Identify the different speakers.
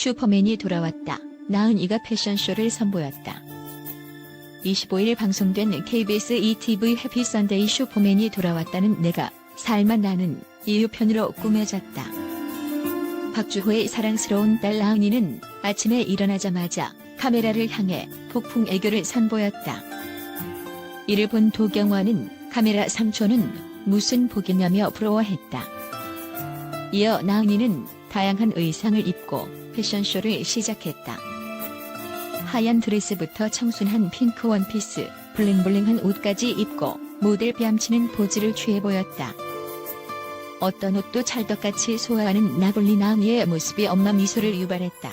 Speaker 1: 슈퍼맨이 돌아왔다. 나은이가 패션쇼를 선보였다. 25일 방송된 KBS ETV 해피 선데이 슈퍼맨이 돌아왔다는 내가 살만 나는 이유편으로 꾸며졌다. 박주호의 사랑스러운 딸 나은이는 아침에 일어나자마자 카메라를 향해 폭풍 애교를 선보였다. 이를 본 도경화는 카메라 삼촌은 무슨 복이냐며 부러워했다. 이어 나은이는 다양한 의상을 입고 패션쇼를 시작했다. 하얀 드레스부터 청순한 핑크 원피스, 블링블링한 옷까지 입고 모델 뺨치는 포즈를 취해 보였다. 어떤 옷도 찰떡같이 소화하는 나돌리 나은이의 모습이 엄마 미소를 유발했다.